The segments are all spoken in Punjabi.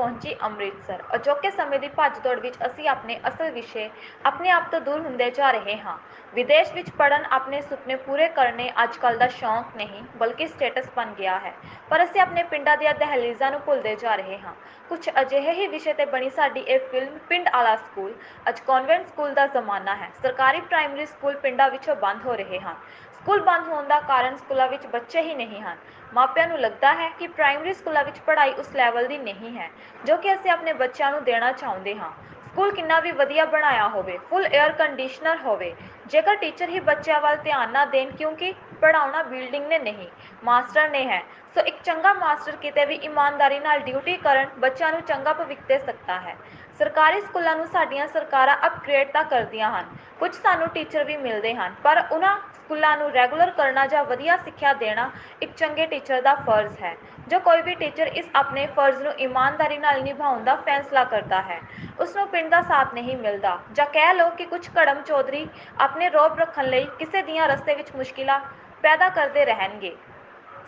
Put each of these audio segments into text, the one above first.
ਪਹੁੰਚੀ ਅੰਮ੍ਰਿਤਸਰ। ਅਜੋਕੇ ਸਮੇਂ ਦੀ ਭੱਜ ਦੌੜ ਵਿੱਚ ਅਸੀਂ ਆਪਣੇ ਅਸਲ ਵਿਸ਼ੇ ਆਪਣੇ ਆਪ ਤੋਂ ਦੂਰ ਹੁੰਦੇ ਜਾ ਰਹੇ ਹਾਂ। ਵਿਦੇਸ਼ ਵਿੱਚ ਪੜਨ ਆਪਣੇ ਸੁਪਨੇ ਪੂਰੇ ਕਰਨੇ ਅੱਜ ਕੱਲ੍ਹ ਦਾ ਸ਼ੌਂਕ ਨਹੀਂ, ਬਲਕਿ ਸਟੇਟਸ ਬਣ ਗਿਆ ਹੈ। ਪਰ ਅਸੀਂ ਆਪਣੇ ਪਿੰਡਾਂ ਦੀਆਂ ਦਹਲੀਜ਼ਾਂ ਨੂੰ ਭੁੱਲਦੇ ਜਾ ਰਹੇ ਹਾਂ। ਕੁਝ ਅਜਿਹੇ ਹੀ ਵਿਸ਼ੇ ਤੇ ਬਣੀ ਸਾਡੀ ਇਹ ਫਿਲਮ ਪਿੰਡ ਆਲਾ ਸਕੂਲ, ਅੱਜ ਕਨਵੈਂਟ ਸਕੂਲ ਦਾ ਜ਼ਮਾਨਾ ਹੈ। ਸਰਕਾਰੀ ਪ੍ਰਾਇਮਰੀ ਸਕੂਲ ਪਿੰਡਾਂ ਵਿੱਚੋਂ ਬੰਦ ਹੋ ਰਹੇ ਹਨ ਸਕੂਲ ਬੰਦ ਹੋਣ ਦਾ ਕਾਰਨ ਸਕੂਲਾਂ ਵਿੱਚ ਬੱਚੇ ਹੀ ਨਹੀਂ ਹਨ। ਮਾਪਿਆਂ ਨੂੰ ਲੱਗਦਾ ਹੈ ਕਿ ਪ੍ਰਾਇਮਰੀ ਸਕੂਲਾਂ ਵਿੱਚ ਪੜ੍ਹਾਈ ਉਸ ਲੈਵਲ ਦੀ ਨਹੀਂ ਹੈ, ਜੋ ਕਿ ਅਸੀਂ ਆਪਣੇ ਬੱਚਿਆਂ ਨੂੰ ਦੇਣਾ ਚਾਹੁੰਦੇ ਹਾਂ। ਸਕੂਲ ਕਿੰਨਾ ਵੀ ਵਧੀਆ ਬਣਾਇਆ ਹੋਵੇ, ਫੁੱਲ 에ਅਰ ਕੰਡੀਸ਼ਨਰ ਹੋਵੇ, ਜੇਕਰ ਟੀਚਰ ਹੀ ਬੱਚਿਆਂ ਵੱਲ ਧਿਆਨ ਨਾ ਦੇਣ ਕਿਉਂਕਿ ਪੜਾਉਣਾ ਬਿਲਡਿੰਗ ਨੇ ਨਹੀਂ, ਮਾਸਟਰ ਨੇ ਹੈ। ਸੋ ਇੱਕ ਚੰਗਾ ਮਾਸਟਰ ਕਿਤੇ ਵੀ ਇਮਾਨਦਾਰੀ ਨਾਲ ਡਿਊਟੀ ਕਰਨ ਬੱਚਿਆਂ ਨੂੰ ਚੰਗਾ ਭਵਿੱਖ ਦੇ ਸਕਦਾ ਹੈ। ਸਰਕਾਰੀ ਸਕੂਲਾਂ ਨੂੰ ਸਾਡੀਆਂ ਸਰਕਾਰਾਂ ਅਪਗ੍ਰੇਡ ਤਾਂ ਕਰਦੀਆਂ ਹਨ। ਕੁਝ ਸਾਨੂੰ ਟੀਚਰ ਵੀ ਮਿਲਦੇ ਹਨ, ਪਰ ਉਹਨਾਂ ਸਕੂਲਾਂ ਨੂੰ ਰੈਗੂਲਰ ਕਰਨਾ ਜਾਂ ਵਧੀਆ ਸਿੱਖਿਆ ਦੇਣਾ ਇੱਕ ਚੰਗੇ ਟੀਚਰ ਦਾ ਫਰਜ਼ ਹੈ। ਜੋ ਕੋਈ ਵੀ ਟੀਚਰ ਇਸ ਆਪਣੇ ਫਰਜ਼ ਨੂੰ ਇਮਾਨਦਾਰੀ ਨਾਲ ਨਿਭਾਉਣ ਦਾ ਫੈਸਲਾ ਕਰਦਾ ਹੈ ਉਸ ਨੂੰ ਪਿੰਡ ਦਾ ਸਾਥ ਨਹੀਂ ਮਿਲਦਾ ਜਾਂ ਕਹਿ ਲਓ ਕਿ ਕੁਝ ਕੜਮ ਚੌਧਰੀ ਆਪਣੇ ਰੋਬ ਰੱਖਣ ਲਈ ਕਿਸੇ ਦੀਆਂ ਰਸਤੇ ਵਿੱਚ ਮੁਸ਼ਕਿਲਾਂ ਪੈਦਾ ਕਰਦੇ ਰਹਿਣਗੇ।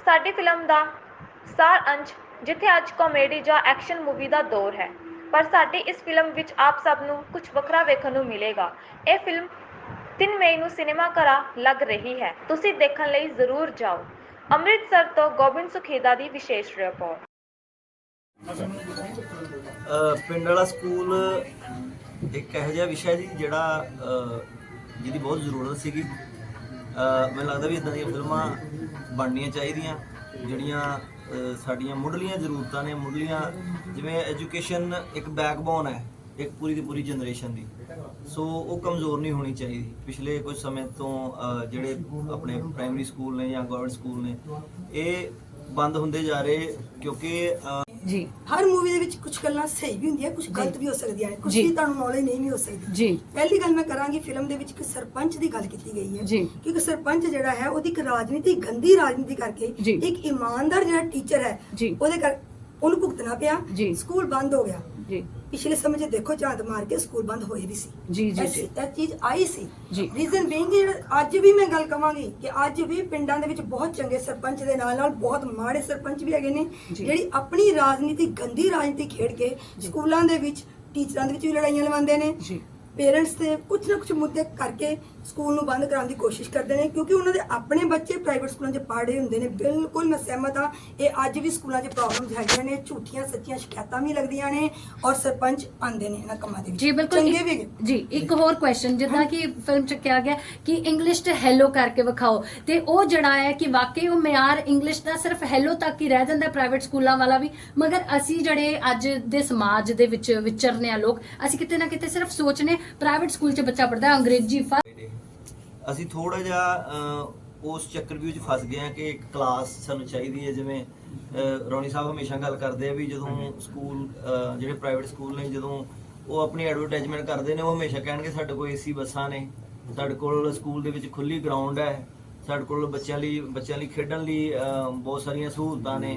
ਸਾਡੀ ਫਿਲਮ ਦਾ ਸਾਰ ਅੰਸ਼ ਜਿੱਥੇ ਅੱਜ ਕਾਮੇਡੀ ਜਾਂ ਐਕਸ਼ਨ ਮੂਵੀ ਦਾ ਦੌਰ ਹੈ। ਪਰ ਸਾਡੀ ਇਸ ਫਿਲਮ ਵਿੱਚ ਆਪ ਸਭ ਨੂੰ ਕੁਝ ਵੱਖਰਾ ਵੇਖਣ ਨੂੰ ਮਿਲੇਗਾ। ਇਹ ਫਿਲਮ 3 ਮਈ ਨੂੰ ਸਿਨੇਮਾ ਘਰਾਂ ਲੱਗ ਰਹੀ ਹੈ। ਤੁਸੀਂ ਦੇਖਣ ਲਈ ਜ਼ਰੂਰ ਜਾਓ। ਅੰਮ੍ਰਿਤਸਰ ਤੋਂ ਗੋਬਿੰਦ ਸੁਖੇਦਾ ਦੀ ਵਿਸ਼ੇਸ਼ ਰਿਪੋਰਟ। ਪਿੰਡ ਵਾਲਾ ਸਕੂਲ ਇੱਕ ਇਹੋ ਜਿਹਾ ਵਿਸ਼ਾ ਜੀ, ਜਿਹੜਾ ਜਿਹਦੀ ਬਹੁਤ ਜ਼ਰੂਰਤ ਸੀਗੀ। ਮੈਨੂੰ ਲੱਗਦਾ ਵੀ ਇਦਾਂ ਦੀਆਂ ਫਿਲਮਾਂ ਬਣਨੀਆਂ ਚਾਹੀਦੀਆਂ। ਜਿਹੜੀਆਂ ਸਾਡੀਆਂ ਮੁੱਢਲੀਆਂ ਜ਼ਰੂਰਤਾਂ ਨੇ, ਮੁੱਢਲੀਆਂ ਜਿਵੇਂ ਐਜੂਕੇਸ਼ਨ ਇੱਕ ਬੈਕਬੋਨ ਹੈ, ਇੱਕ ਪੂਰੀ ਦੀ ਪੂਰੀ ਜਨਰੇਸ਼ਨ ਦੀ। ਸੋ ਉਹ ਕਮਜ਼ੋਰ ਨਹੀਂ ਹੋਣੀ ਚਾਹੀਦੀ। ਪਿਛਲੇ ਕੁਝ ਸਮੇਂ ਤੋਂ ਜਿਹੜੇ ਆਪਣੇ ਪ੍ਰਾਇਮਰੀ ਸਕੂਲ ਨੇ ਜਾਂ ਗਵਰਨਮੈਂਟ ਸਕੂਲ ਨੇ, ਇਹ ਬੰਦ ਹੁੰਦੇ ਜਾ ਰਹੇ ਕਿਉਂਕਿ ਜੀ ਹਰ ਮੂਵੀ ਦੇ ਵਿੱਚ ਕੁਝ ਗੱਲਾਂ ਸਹੀ ਵੀ ਹੁੰਦੀਆਂ ਕੁਝ ਗਲਤ ਵੀ ਹੋ ਸਕਦੀਆਂ ਨੇ ਕੁਝ ਜੀ। ਵੀ ਤੁਹਾਨੂੰ ਨੌਲੇਜ ਨਹੀਂ ਵੀ ਹੋ ਸਕਦੀ ਜੀ ਪਹਿਲੀ ਗੱਲ ਮੈਂ ਕਰਾਂਗੀ ਫਿਲਮ ਦੇ ਵਿੱਚ ਇੱਕ ਸਰਪੰਚ ਦੀ ਗੱਲ ਕੀਤੀ ਗਈ ਹੈ ਜੀ। ਕਿਉਂਕਿ ਸਰਪੰਚ ਜਿਹੜਾ ਹੈ ਉਹਦੀ ਇੱਕ ਰਾਜਨੀਤੀ ਗੰਦੀ ਰਾਜਨੀਤੀ ਕਰਕੇ ਜੀ। ਇੱਕ ਇਮਾਨਦਾਰ ਜਿਹੜਾ ਟੀਚਰ ਹੈ ਜੀ। ਉਹਦੇ ਕਰ ਉਹਨੂੰ ਭੁਗਤਣਾ ਪਿਆ ਜੀ। ਸਕੂਲ ਬੰਦ ਹੋ ਗਿਆ ਜੀ ਪਿਛਲੇ ਸਮੇਂ 'ਚ ਦੇਖੋ ਝਾਂਤ ਮਾਰ ਕੇ ਸਕੂਲ ਬੰਦ ਹੋਏ ਵੀ ਸੀ ਜੀ, ਜੀ, ਜੀ। ਇਹ ਚੀਜ਼ ਆਈ ਸੀ ਜੀ। ਰੀਜ਼ਨ ਬੀਇੰਗ ਅੱਜ ਵੀ ਮੈਂ ਗੱਲ ਕਵਾਂਗੀ ਕਿ ਅੱਜ ਵੀ ਪਿੰਡਾਂ ਦੇ ਵਿੱਚ ਬਹੁਤ ਚੰਗੇ ਸਰਪੰਚ ਦੇ ਨਾਲ ਨਾਲ ਬਹੁਤ ਮਾੜੇ ਸਰਪੰਚ ਵੀ ਹੈਗੇ ਨੇ ਜੀ। ਜਿਹੜੀ ਆਪਣੀ ਰਾਜਨੀਤੀ ਗੰਦੀ ਰਾਜਨੀਤੀ ਖੇਡ ਕੇ ਸਕੂਲਾਂ ਦੇ ਵਿੱਚ ਟੀਚਰਾਂ ਦੇ ਵਿੱਚ ਵੀ ਲੜਾਈਆਂ ਲਵਾਉਂਦੇ ਨੇ ਜੀ ਪੇਰੈਂਟਸ ਤੇ ਕੁਝ ਨਾ ਕੁਝ ਮੁੱਦੇ ਕਰਕੇ ਸਕੂਲ ਨੂੰ ਬੰਦ ਕਰਾਉਣ ਦੀ ਕੋਸ਼ਿਸ਼ ਕਰਦੇ ਨੇ ਕਿਉਂਕਿ ਉਹਨਾਂ ਦੇ ਆਪਣੇ ਬੱਚੇ ਪ੍ਰਾਈਵੇਟ ਸਕੂਲਾਂ 'ਚ ਪੜ੍ਹ ਰਹੇ ਹੁੰਦੇ ਨੇ। ਬਿਲਕੁਲ ਮੈਂ ਸਹਿਮਤ ਹਾਂ ਇਹ ਅੱਜ ਵੀ ਸਕੂਲਾਂ 'ਚ ਪ੍ਰੋਬਲਮਸ ਹੈਗੀਆਂ ਨੇ ਝੂਠੀਆਂ ਸੱਚੀਆਂ ਸ਼ਿਕਾਇਤਾਂ ਵੀ ਲੱਗਦੀਆਂ ਨੇ ਔਰ ਸਰਪੰਚ ਆਉਂਦੇ ਨੇ ਇਹਨਾਂ ਕੰਮਾਂ ਦੇ ਵਿੱਚ। ਜੀ ਬਿਲਕੁਲ। ਚੰਗੇ ਵੀ। ਜੀ ਇੱਕ ਹੋਰ ਕੁਐਸਚਨ ਜਿੱਦਾਂ ਕਿ ਫਿਲਮ ਚ ਕਿਹਾ ਗਿਆ ਕਿ ਇੰਗਲਿਸ਼ ਤੇ ਹੈਲੋ ਕਰਕੇ ਵਿਖਾਓ ਤੇ ਉਹ ਜਿਹੜਾ ਹੈ ਕਿ ਵਾਕਈ ਉਹ ਮਿਆਰ ਇੰਗਲਿਸ਼ ਦਾ ਸਿਰਫ ਹੈਲੋ ਤੱਕ ਹੀ ਰਹਿ ਜਾਂਦਾ ਪ੍ਰਾਈਵੇਟ ਸਕੂਲਾਂ ਵਾਲਾ ਵੀ ਮਗਰ ਅਸੀਂ ਜਿਹੜੇ ਅੱਜ ਦੇ ਸਮਾਜ ਦੇ ਵਿੱਚ ਵਿਚਰਨੇ ਆ ਲੋਕ ਅਸੀਂ ਕਿਤੇ ਨਾ ਕਿਤੇ ਸਿਰਫ ਸੋਚਨੇ ਪ੍ਰਾਈਵੇਟ ਸਕੂਲ ਚ ਬੱਚਾ ਪੜਦਾ ਅੰਗਰੇਜ਼ੀ ਅਸੀਂ ਥੋੜਾ ਜਿਹਾ ਅ, ਉਸ ਚੱਕਰ ਵਿੱਚ ਫਸ ਗਏ ਹਾਂ ਕਿ ਇੱਕ ਕਲਾਸ ਸਾਨੂੰ ਚਾਹੀਦੀ ਹੈ ਜਿਵੇਂ ਅ, ਰੌਣੀ ਸਾਹਿਬ ਹਮੇਸ਼ਾ ਗੱਲ ਕਰਦੇ ਆ ਵੀ ਜਦੋਂ ਸਕੂਲ ਅ, ਜਿਹੜੇ ਪ੍ਰਾਈਵੇਟ ਸਕੂਲ ਨੇ ਜਦੋਂ ਉਹ ਆਪਣੀ ਐਡਵਰਟਾਈਜ਼ਮੈਂਟ ਕਰਦੇ ਨੇ ਉਹ ਹਮੇਸ਼ਾ ਕਹਿਣਗੇ ਸਾਡੇ ਕੋਲ ਏਸੀ ਬੱਸਾਂ ਨੇ ਸਾਡੇ ਕੋਲ ਸਕੂਲ ਦੇ ਵਿੱਚ ਖੁੱਲੀ ਗਰਾਊਂਡ ਹੈ ਸਾਡੇ ਕੋਲ ਬੱਚਿਆਂ ਲਈ ਬੱਚਿਆਂ ਲਈ ਖੇਡਣ ਲਈ ਅ, ਬਹੁਤ ਸਾਰੀਆਂ ਸਹੂਲਤਾਂ ਨੇ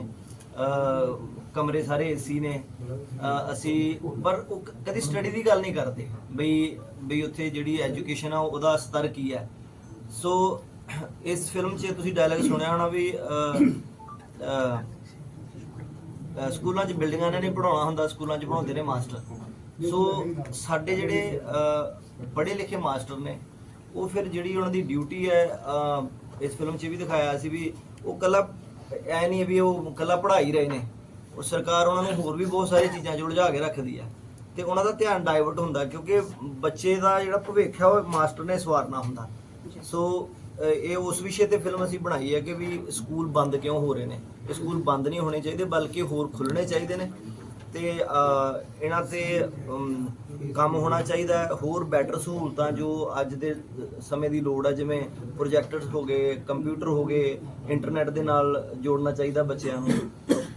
ਅ, ਕਮਰੇ ਸਾਰੇ ਏਸੀ ਨੇ। ਅ, ਅਸੀਂ ਪਰ ਉਹ ਕ- ਕਦੀ ਸਟੱਡੀ ਦੀ ਗੱਲ ਨਹੀਂ ਕਰਦੇ। ਬਈ ਬਈ ਉੱਥੇ ਜਿਹੜੀ ਐਜੂਕੇਸ਼ਨ ਆ ਉਹਦਾ ਸਤਰ ਕੀ ਹੈ? ਸੋ ਇਸ ਫਿਲਮ 'ਚ ਤੁਸੀਂ ਡਾਇਲੌਗ ਸੁਣਿਆ ਹੋਣਾ ਵੀ ਅ, ਅ, ਅ, ਸਕੂਲਾਂ 'ਚ ਬਿਲਡਿੰਗਾਂ ਨੇ ਨਹੀਂ ਪੜਾਉਣਾ ਹੁੰਦਾ ਸਕੂਲਾਂ 'ਚ ਪੜਾਉਂਦੇ ਨੇ ਮਾਸਟਰ। ਸੋ ਸਾਡੇ ਜਿਹੜੇ ਪੜ੍ਹੇ ਲਿਖੇ ਮਾਸਟਰ ਨੇ ਉਹ ਫਿਰ ਜਿਹੜੀ ਉਹਨਾਂ ਦੀ ਡਿਊਟੀ ਹੈ ਅ, ਇਸ ਫਿਲਮ 'ਚ ਵੀ ਦਿਖਾਇਆ ਸੀ ਵੀ ਉਹ ਕੱਲਾ ਐ ਨਹੀਂ ਵੀ ਉਹ ਕੱਲਾ ਹੀ ਰਹੇ ਨੇ। ਉਹ ਸਰਕਾਰ ਉਹਨਾਂ ਨੂੰ ਹੋਰ ਵੀ ਬਹੁਤ ਸਾਰੀ ਚੀਜ਼ਾਂ 'ਚ ਉਲਝਾ ਕੇ ਰੱਖਦੀ ਹੈ ਤੇ ਉਹਨਾਂ ਦਾ ਧਿਆਨ ਡਾਇਵਰਟ ਹੁੰਦਾ ਕਿਉਂਕਿ ਬੱਚੇ ਦਾ ਜਿਹੜਾ ਭਵਿੱਖ ਹੈ ਉਹ ਮਾਸਟਰ ਨੇ ਸਵਾਰਨਾ ਹੁੰਦਾ। ਸੋ ਇਹ ਉਸ ਵਿਸ਼ੇ ਤੇ ਫਿਲਮ ਅਸੀਂ ਬਣਾਈ ਹੈ ਕਿ ਵੀ ਸਕੂਲ ਬੰਦ ਕਿਉਂ ਹੋ ਰਹੇ ਨੇ? ਇਹ ਸਕੂਲ ਬੰਦ ਨਹੀਂ ਹੋਣੇ ਚਾਹੀਦੇ ਬਲਕਿ ਹੋਰ ਖੁੱਲਣੇ ਚਾਹੀਦੇ ਨੇ। ਤੇ ਇਹਨਾਂ ਤੇ ਕੰਮ ਹੋਣਾ ਚਾਹੀਦਾ ਹੈ। ਹੋਰ ਬੈਟਰ ਸਹੂਲਤਾਂ ਜੋ ਅੱਜ ਦੇ ਸਮੇਂ ਦੀ ਲੋੜ ਹੈ ਜਿਵੇਂ ਪ੍ਰੋਜੈਕਟਰਸ ਹੋ ਗਏ ਕੰਪਿਊਟਰ ਹੋ ਗਏ ਇੰਟਰਨੈਟ ਦੇ ਨਾਲ ਜੋੜਨਾ ਚਾਹੀਦਾ ਬੱਚਿਆਂ ਨੂੰ।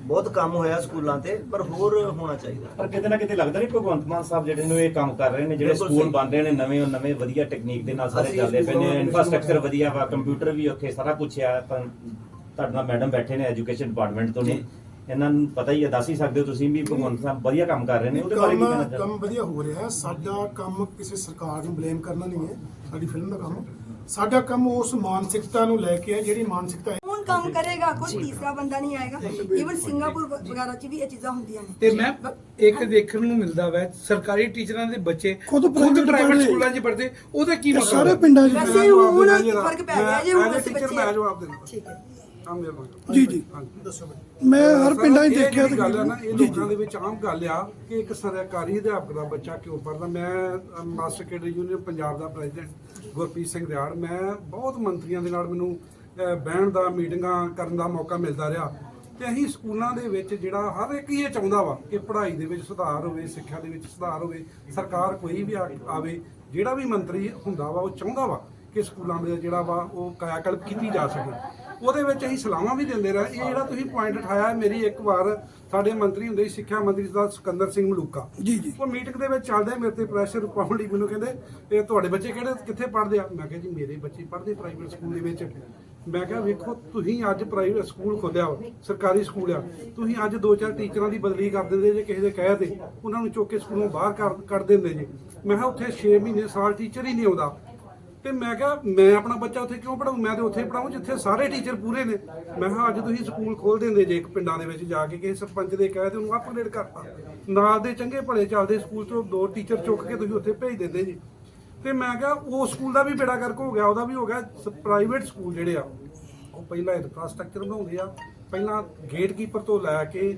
ਬਹੁਤ ਕੰਮ ਹੋਇਆ ਸਕੂਲਾਂ ਤੇ ਪਰ ਹੋਰ ਹੋਣਾ ਚਾਹੀਦਾ ਪਰ ਕਿਤੇ ਨਾ ਕਿਤੇ ਲੱਗਦਾ ਨਹੀਂ ਭਗਵੰਤ ਮਾਨ ਸਾਹਿਬ ਜਿਹੜੇ ਨੇ ਇਹ ਕੰਮ ਕਰ ਰਹੇ ਨੇ ਜਿਹੜੇ ਸਕੂਲ। ਬਣ ਰਹੇ ਨੇ ਨਵੇਂ ਉਹ ਨਵੇਂ ਵਧੀਆ ਟੈਕਨੀਕ ਦੇ ਨਾਲ ਸਾਰੇ ਚੱਲਦੇ ਪਏ ਨੇ ਇਨਫਰਾਸਟ੍ਰਕਚਰ ਵਧੀਆ ਵਾ ਕੰਪਿਊਟਰ ਵੀ ਉੱਥੇ ਸਾਰਾ ਕੁਝ ਆ ਤੁਹਾਡੇ ਮੈਡਮ ਬੈਠੇ ਨੇ ਐਜੂਕੇਸ਼ਨ ਡਿਪਾਰਟਮੈਂਟ ਤੋਂ ਨੇ। ਇਹਨਾਂ ਨੂੰ ਪਤਾ ਹੀ ਹੈ ਦੱਸ ਹੀ ਸਕਦੇ ਹੋ ਤੁਸੀਂ ਵੀ ਭਗਵੰਤ ਸਾਹਿਬ ਵਧੀਆ ਕੰਮ ਕਰ ਰਹੇ ਨੇ ਉਹਦੇ ਬਾਰੇ ਕੀ ਕਹਿਣਾ ਕੰਮ ਚਾਹੁੰਦੇ ਕੰਮ ਵਧੀਆ ਹੋ ਰਿਹਾ ਹੈ। ਸਾਡਾ ਕੰਮ ਕਿਸੇ ਸਰਕਾਰ ਨੂੰ ਬਲੇਮ ਕਰਨਾ ਨਹੀਂ ਹੈ। ਸਾਡੀ ਫਿਲਮ ਦਾ ਕੰਮ। ਸਾਡਾ ਕੰਮ ਉਸ ਮਾਨਸਿਕਤਾ ਨੂੰ ਲੈ ਕੇ ਹੈ ਜਿਹੜੀ ਮਾਨਸਿਕਤਾ ਹੈ। ਕੌਣ ਕੰਮ ਕਰੇਗਾ ਕੋਈ ਤੀਸਰਾ ਬੰਦਾ ਨਹੀਂ ਆਏਗਾ। ਈਵਨ ਸਿੰਗਾਪੁਰ ਵ- ਵਗੈਰਾ 'ਚ ਵੀ ਇਹ ਚੀਜ਼ਾਂ ਹੁੰਦੀਆਂ ਨੇ। ਤੇ ਮੈਂ ਇੱਕ ਦੇਖਣ ਨੂੰ ਮਿਲਦਾ ਵੈ ਸਰਕਾਰੀ ਟੀਚਰਾਂ ਦੇ ਬੱਚੇ ਖੁਦ ਖੁਦ private ਪ੍ਰਾਈਵੇਟ ਪੜ੍ਹਦੇ। ਸਕੂਲਾਂ 'ਚ ਪੜ੍ਹਦੇ ਉਹਦਾ ਕੀ ਮਤਲਬ ਸਾਰੇ? ਪਿੰਡਾਂ 'ਚ ਵੈਸੇ ਹੁਣ ਫ਼ਰਕ ਪੈ ਗਿਆ ਜੇ ਹੁਣ ਬੱਚੇ ਮੈਂ ਜਵਾਬ ਦੇਣਾ ਠੀਕ ਹੈ। ਆਮ ਜਵਾਬ ਜੀ ਜੀ। ਦੱਸੋ ਮੈਂ ਹਰ ਪਿੰਡਾਂ 'ਚ ਦੇਖਿਆ ਤੇ ਗੱਲ ਹੈ ਨਾ ਇਹ ਲੋਕਾਂ ਦੇ ਵਿੱਚ ਆਮ ਗੱਲ ਆ ਕਿ ਇੱਕ ਸਰਕਾਰੀ ਅਧਿਆਪਕ ਦਾ ਬੱਚਾ ਕਿਉਂ ਪੜਦਾ ਮੈਂ ਮਾਸਟਰ ਕੈਡਰ ਯੂਨੀਅਨ ਪੰਜਾਬ ਦਾ ਪ੍ਰੈਜ਼ੀਡੈਂਟ ਗੁਰਪ੍ਰੀਤ ਸਿੰਘ ਦਿਆੜ। ਮੈਂ ਬਹੁਤ ਮੰਤਰੀਆਂ ਦੇ ਨਾਲ ਮੈਨੂੰ ਬਹਿਣ ਦਾ ਮੀਟਿੰਗਾਂ ਕਰਨ ਦਾ ਮੌਕਾ ਮਿਲਦਾ ਰਿਹਾ। ਤੇ ਅਸੀਂ ਸਕੂਲਾਂ ਦੇ ਵਿੱਚ ਜਿਹੜਾ ਹਰ ਇੱਕ ਹੀ ਇਹ ਚਾਹੁੰਦਾ ਵਾ ਕਿ ਪੜ੍ਹਾਈ ਦੇ ਵਿੱਚ ਸੁਧਾਰ ਹੋਵੇ ਸਿੱਖਿਆ ਦੇ ਵਿੱਚ ਸੁਧਾਰ ਹੋਵੇ ਸਰਕਾਰ ਕੋਈ ਵੀ ਆ- ਆਵੇ ਜਿਹੜਾ ਵੀ ਮੰਤਰੀ ਹੁੰਦਾ ਵਾ ਉਹ ਚਾਹੁੰਦਾ ਵਾ ਕਿ ਸਕੂਲਾਂ ਦੇ ਜਿਹੜਾ ਵਾ ਉਹ ਕਾਇਆਕਲਪ ਕੀਤੀ ਜਾ ਸਕੇ। ਉਹਦੇ ਵਿੱਚ ਅਸੀਂ ਸਲਾਹਾਂ ਵੀ ਦਿੰਦੇ ਰਹੇ। ਇਹ ਜਿਹੜਾ ਤੁਸੀਂ ਪੁਆਇੰਟ ਉਠਾਇਆ ਮੇਰੀ ਇੱਕ ਵਾਰ ਸਾਡੇ ਮੰਤਰੀ ਹੁੰਦੇ ਸੀ ਸਿੱਖਿਆ ਮੰਤਰੀ ਸਰਦਾਰ ਸਿਕੰਦਰ ਸਿੰਘ ਮਲੂਕਾ। ਜੀ ਜੀ। ਉਹ ਮੀਟਿੰਗ ਦੇ ਵਿੱਚ ਚੱਲਦੇ ਮੇਰੇ ਤੇ ਪ੍ਰੈਸ਼ਰ ਪਾਉਣ ਲਈ ਮੈਨੂੰ ਕਹਿੰਦੇ ਇਹ ਤੁਹਾਡੇ ਬੱਚੇ ਕਿਹੜੇ ਕਿੱਥੇ ਪੜ੍ਹਦੇ ਆ? ਮੈਂ ਕਿਹਾ ਜੀ ਮੇਰੇ ਬੱਚੇ ਪੜ੍ਹਦੇ ਪ੍ਰਾਈਵੇਟ ਸਕੂਲ ਦੇ ਵਿੱਚ। ਮੈਂ ਕਿਹਾ ਵੇਖੋ ਤੁਸੀਂ ਅੱਜ ਪ੍ਰਾਈਵੇਟ ਸਕੂਲ ਖੋਲਿਆ ਸਰਕਾਰੀ ਸਕੂਲ ਆ। ਤੁਸੀਂ ਅੱਜ ਦੋ ਚਾਰ ਟੀਚਰਾਂ ਦੀ ਬਦਲੀ ਕਰ ਦਿੰਦੇ ਜੇ ਕਿਸੇ ਦੇ ਕਹਿ ਤੇ। ਉਹਨਾਂ ਨੂੰ ਚੁੱਕ ਕੇ ਸਕੂਲੋਂ ਬਾਹਰ ਕੱਢ ਦਿੰਦੇ ਜੇ। ਮੈਂ ਕਿਹਾ ਉੱਥੇ 6 ਮਹੀਨੇ ਸਾਲ ਟੀਚਰ ਹੀ ਨਹੀਂ ਆਉਂਦਾ। ਤੇ ਮੈਂ ਕਿਹਾ, ਮੈਂ ਆਪਣਾ ਬੱਚਾ ਉੱਥੇ ਕਿਉਂ ਪੜਾਉਂ ਮੈਂ ਤੇ ਉੱਥੇ ਪੜਾਉਂ ਜਿੱਥੇ ਸਾਰੇ ਟੀਚਰ ਪੂਰੇ ਨੇ। ਮੈਂ ਕਿਹਾ, ਅੱਜ ਤੁਸੀਂ ਸਕੂਲ ਖੋਲ ਦਿੰਦੇ ਜੇ ਇੱਕ ਪਿੰਡਾਂ ਦੇ ਵਿੱਚ ਜਾ ਕੇ ਕਿਸੇ ਸਰਪੰਚ ਦੇ ਕਹੇ ਤੇ ਉਹਨੂੰ ਅਪਗ੍ਰੇਡ ਕਰਤਾ। ਨਾਲ ਦੇ ਚੰਗੇ ਭਲੇ ਚੱਲਦੇ ਸਕੂਲ ਤੋਂ ਦੋ ਟੀਚਰ ਚੁੱਕ ਕੇ ਤੁਸੀਂ ਉੱਥੇ ਭੇਜ ਦਿੰਦੇ ਜੀ। ਤੇ ਮੈਂ ਕਿਹਾ, ਉਹ ਸਕੂਲ ਦਾ ਵੀ ਬੇੜਾ ਕਰਕ ਹੋ ਗਿਆ, ਉਹਦਾ ਵੀ ਹੋ ਗਿਆ ਪ੍ਰਾਈਵੇਟ ਸਕੂਲ ਜਿਹੜੇ ਆ, ਉਹ ਪਹਿਲਾਂ ਇਨਫਰਾਸਟ੍ਰਕਚਰ ਬਣਾਉਂਦੇ ਆ। ਪਹਿਲਾਂ ਗੇਟਕੀਪਰ ਤੋਂ ਲੈ ਕੇ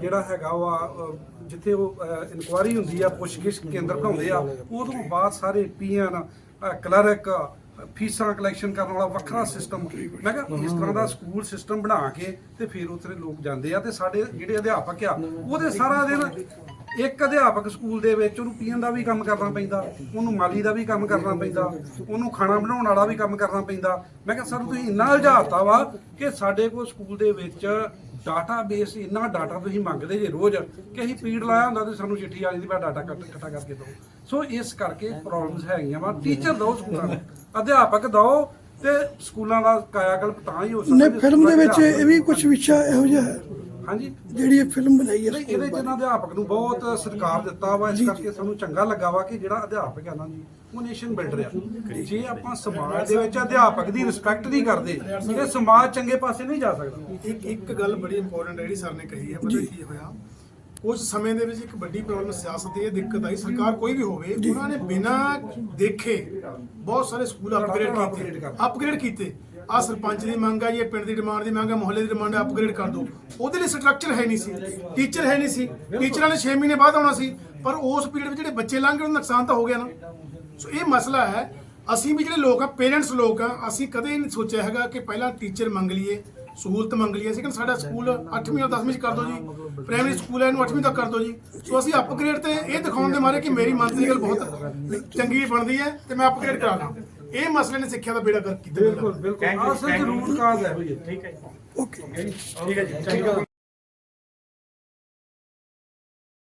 ਜਿਹੜਾ ਹੈਗਾ ਵਾ ਜਿੱਥੇ ਉਹ ਇਨਕੁਆਰੀ ਹੁੰਦੀ ਆ, ਪੁੱਛਗਿੱਛ ਕੇਂਦਰ ਬਣਾਉਂਦੇ ਆ, ਉਹ ਤੋਂ ਬਾਅਦ ਸਾਰੇ ਪੀਐਨ ਕਲਰਕ ਫੀਸਾਂ ਕਲੈਕਸ਼ਨ ਕਰਨ ਵਾਲਾ ਵੱਖਰਾ ਸਿਸਟਮ ਮੈਂ ਕਿਹਾ ਇਸ ਤਰ੍ਹਾਂ ਦਾ ਸਕੂਲ ਸਿਸਟਮ ਬਣਾ ਕੇ ਤੇ ਫਿਰ ਉੱਥੇ ਲੋਕ ਜਾਂਦੇ ਆ ਤੇ ਸਾਡੇ ਜਿਹੜੇ ਅਧਿਆਪਕ ਆ ਉਹਦੇ ਸਾਰਾ ਦਿਨ ਇੱਕ ਅਧਿਆਪਕ ਸਕੂਲ ਦੇ ਵਿੱਚ ਉਹਨੂੰ ਪੀਣ ਦਾ ਵੀ ਕੰਮ ਕਰਨਾ ਪੈਂਦਾ ਉਹਨੂੰ ਮਾਲੀ ਦਾ ਵੀ ਕੰਮ ਕਰਨਾ ਪੈਂਦਾ ਉਹਨੂੰ ਖਾਣਾ ਬਣਾਉਣ ਵਾਲਾ ਵੀ ਕੰਮ ਕਰਨਾ ਪੈਂਦਾ। ਮੈਂ ਕਿਹਾ ਸਰ ਤੁਸੀਂ ਇੰਨਾ ਉਲਝਾਤਾ ਵਾ ਕਿ ਸਾਡੇ ਕੋਲ ਸਕੂਲ ਦੇ ਵਿੱਚ ਡਾਟਾਬੇਸ ਇੰਨਾ ਡਾਟਾ ਤੁਸੀਂ ਮੰਗਦੇ ਜੇ ਰੋਜ਼ ਕਿ ਅਸੀਂ ਪੀੜ ਲਾਇਆ ਹੁੰਦਾ ਤੇ ਸਾਨੂੰ ਚਿੱਠੀ ਆ ਜਾਂਦੀ ਮੈਂ ਡਾਟਾ ਇਕੱਠਾ ਕਰਕੇ ਦਿਓ। ਸੋ ਇਸ ਕਰਕੇ ਪ੍ਰੋਬਲਮਸ ਹੈਗੀਆਂ ਵਾ। ਟੀਚਰ ਦਿਓ ਸਕੂਲਾਂ ਨੂੰ ਅਧਿਆਪਕ ਦਿਓ ਤੇ ਸਕੂਲਾਂ ਦਾ ਕਾਇਆਕਲਪ ਤਾਂ ਹੀ ਹੋ ਸਕਦਾ ਨੇ ਜੇ ਫਿਲਮ ਦੇ ਵਿੱਚ ਇਹ ਵੀ ਕੁਝ ਵਿਸ਼ਾ ਇਹੋ ਜਿਹਾ ਹੈ। ਹਾਂਜੀ। ਜਿਹੜੀ ਇਹ ਫਿਲਮ ਬਣਾਈ ਹੈ ਇਹਦੇ ਚ ਬਾਰੇ। ਨਾ ਅਧਿਆਪਕ ਨੂੰ ਬਹੁਤ ਸਤਿਕਾਰ ਦਿੱਤਾ ਵਾ। ਇਸ ਕਰਕੇ ਸਾਨੂੰ ਚੰਗਾ ਲੱਗਾ ਵਾ ਕਿ ਜਿਹੜਾ ਅਧਿਆਪਕ ਹੈ ਨਾ ਜੀ ਉਹ ਨੇਸ਼ਨ ਬਿਲਡਰ ਆ। ਜੇ ਆਪਾਂ ਸਮਾਜ ਦੇ ਵਿੱਚ ਅਧਿਆਪਕ ਦੀ ਰਿਸਪੈਕਟ ਨਹੀਂ ਕਰਦੇ ਤੇ ਸਮਾਜ ਚੰਗੇ ਪਾਸੇ ਨਹੀਂ ਜਾ ਸਕਦਾ। ਇੱਕ ਇੱਕ ਗੱਲ ਬੜੀ ਇੰਪੋਰਟੈਂਟ ਜਿਹੜੀ ਸਰ ਨੇ ਕਹੀ ਹੈ ਪਤਾ ਕੀ ਹੋਇਆ? ਉਸ ਸਮੇਂ ਦੇ ਵਿੱਚ ਇੱਕ ਵੱਡੀ ਪ੍ਰੋਬਲਮ ਸਿਆਸਤ ਦੀ ਇਹ ਦਿੱਕਤ ਆਈ। ਸਰਕਾਰ ਕੋਈ ਵੀ ਹੋਵੇ ਉਹਨਾਂ ਨੇ ਬਿਨਾਂ ਦੇਖੇ ਬਹੁਤ ਸਾਰੇ ਸਕੂਲ ਅਪਗ੍ਰੇਡ ਕੀਤੇ। ਅਪਗ੍ਰੇਡ ਕੀਤੇ। ਆ ਸਰਪੰਚ ਦੀ ਮੰਗ ਆ ਇਹ ਪਿੰਡ ਦੀ ਡਿਮਾਂਡ ਦੀ ਮੰਗ ਆ, ਮੁਹੱਲੇ ਦੀ ਡਿਮਾਂਡ ਆ ਅਪਗ੍ਰੇਡ ਕਰ ਦਿਓ। ਉਹਦੇ ਲਈ ਸਟਰਕਚਰ ਹੈ ਨਹੀਂ ਸੀ। ਟੀਚਰ ਹੈ ਨਹੀਂ ਸੀ। ਟੀਚਰਾਂ ਨੇ 6 ਮਹੀਨੇ ਬਾਅਦ ਆਉਣਾ ਸੀ। ਪਰ ਉਸ ਪੀਰੀਅਡ ਵਿੱਚ ਜਿਹੜੇ ਬੱਚੇ ਲੰਘ ਗਏ, ਉਹਨਾਂ ਨੁਕਸਾਨ ਤਾਂ ਹੋ ਗਿਆ ਨਾ। ਸੋ ਇਹ ਮਸਲਾ ਹੈ, ਅਸੀਂ ਵੀ ਜਿਹੜੇ ਲੋਕ ਆ ਪੇਰੈਂਟਸ ਲੋਕ ਆ, ਅਸੀਂ ਕਦੇ ਨਹੀਂ ਸੋਚਿਆ ਹੈਗਾ ਕਿ ਪਹਿਲਾਂ ਟੀਚਰ ਮੰਗ ਲਈਏ, ਸਹੂਲਤ ਮੰਗ ਲਈਏ। ਅਸੀਂ ਕਿ ਸਾਡਾ ਸਕੂਲ 8ਵੀਂ ਔਰ 10ਵੀਂ ਚ ਕਰ ਦਿਓ ਜੀ। ਪ੍ਰਾਇਮਰੀ ਸਕੂਲ ਹੈ, ਇਹਨੂੰ 8ਵੀਂ ਤੱਕ ਕਰ ਦਿਓ ਜੀ। ਸੋ ਅਸੀਂ ਅਪਗ੍ਰੇਡ ਤੇ ਇਹ ਦਿਖਾਉਣ ਦੇ ਮਾਰੇ ਕਿ ਮੇਰੀ ਮੰਤਰੀ ਗੱਲ ਬਹੁਤ ਚੰਗੀ ਬਣਦੀ ਹੈ ਤੇ ਮੈਂ ਅਪਗ੍ਰੇਡ ਕਰਾ ਲਾਂ ਇਹ ਮਸਲੇ ਨੇ ਸਿੱਖਿਆ ਦਾ ਬੇੜਾ ਗਰਕ ਕੀਤਾ ਬਿਲਕੁਲ ਬਿਲਕੁਲ। ਅਸਲ ਚ ਰੂਟ ਕਾਜ਼ ਹੈ। ਹੋਈ ਓਕੇ।